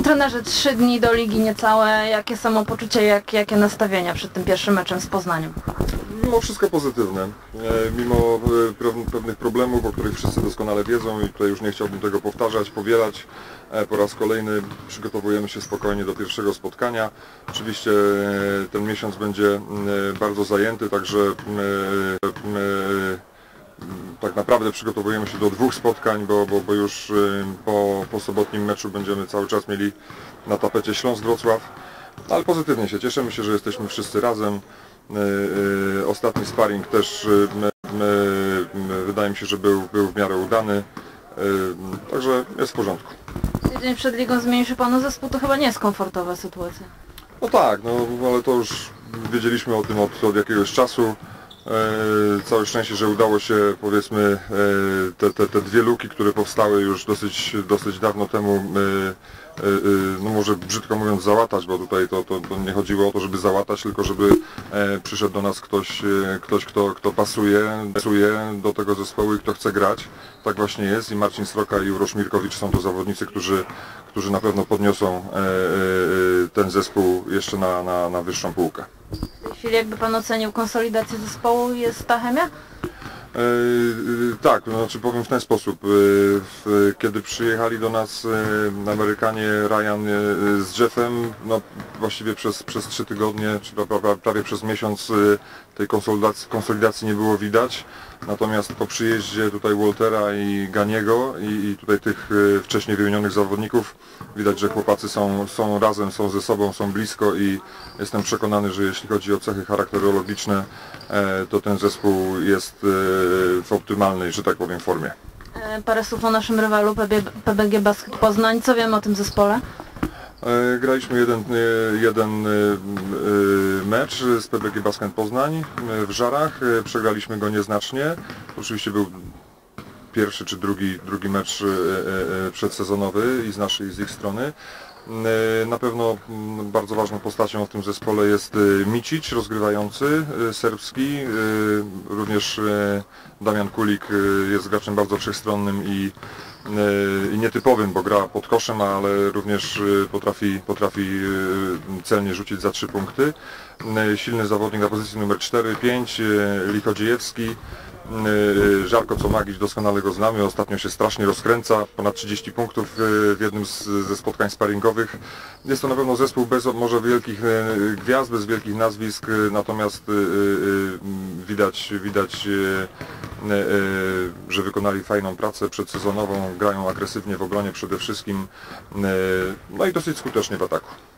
Trenerze, trzy dni do ligi niecałe. Jakie samopoczucie, jak, jakie nastawienia przed tym pierwszym meczem z Poznaniem? Mimo wszystko pozytywne. E, Mimo e, pew- pewnych problemów, o których wszyscy doskonale wiedzą i tutaj już nie chciałbym tego powtarzać, powielać. e, Po raz kolejny przygotowujemy się spokojnie do pierwszego spotkania. Oczywiście ten miesiąc będzie bardzo zajęty, także tak naprawdę przygotowujemy się do dwóch spotkań, bo, bo, bo już y, po, po sobotnim meczu będziemy cały czas mieli na tapecie Śląsk-Wrocław. Ale pozytywnie się cieszymy się, że jesteśmy wszyscy razem. Y, y, Ostatni sparring też wydaje mi się, że był, był w miarę udany. Także jest w porządku. Tydzień przed ligą zmienił panu zespół, to chyba nie jest komfortowa sytuacja. No tak, no ale to już wiedzieliśmy o tym od, od jakiegoś czasu. E, całe szczęście, że udało się powiedzmy e, te, te, te dwie luki, które powstały już dosyć, dosyć dawno temu, e, no może brzydko mówiąc załatać, bo tutaj to, to, to nie chodziło o to, żeby załatać, tylko żeby przyszedł do nas ktoś, ktoś kto, kto pasuje, pasuje do tego zespołu i kto chce grać. Tak właśnie jest i Marcin Sroka i Urosz Mirkowicz są to zawodnicy, którzy, którzy na pewno podniosą ten zespół jeszcze na, na, na wyższą półkę. Chwili jakby pan ocenił konsolidację zespołu, jest ta chemia? Tak, no, znaczy powiem w ten sposób. W, kiedy przyjechali do nas e, Amerykanie Ryan e, z Jeffem, no właściwie przez, przez trzy tygodnie, czy pra, pra, prawie przez miesiąc tej konsolidacji, konsolidacji nie było widać. Natomiast po przyjeździe tutaj Waltera i Ganiego i, i tutaj tych wcześniej wymienionych zawodników widać, że chłopacy są, są razem, są ze sobą, są blisko i jestem przekonany, że jeśli chodzi o cechy charakterologiczne, e, to ten zespół jest e, że tak powiem, formie. E, Parę słów o naszym rywalu PB, PBG Basket Poznań. Co wiemy o tym zespole? E, Graliśmy jeden, e, jeden mecz z PBG Basket Poznań w Żarach. Przegraliśmy go nieznacznie. Oczywiście był pierwszy czy drugi, drugi mecz przedsezonowy i z naszej i z ich strony. E, Na pewno mm, bardzo ważną postacią w tym zespole jest e, Micić, rozgrywający, e, serbski. Również Damian Kulik jest graczem bardzo wszechstronnym i, i nietypowym, bo gra pod koszem, ale również potrafi, potrafi celnie rzucić za trzy punkty. Silny zawodnik na pozycji numer 4-5, e, Lichodziejewski. Yy, Żarko Comagić doskonale go znamy, ostatnio się strasznie rozkręca, ponad 30 punktów yy, w jednym z, ze spotkań sparingowych. Jest to na pewno zespół bez może wielkich yy, gwiazd, bez wielkich nazwisk, natomiast widać, widać że wykonali fajną pracę przedsezonową, grają agresywnie w obronie przede wszystkim, no i dosyć skutecznie w ataku.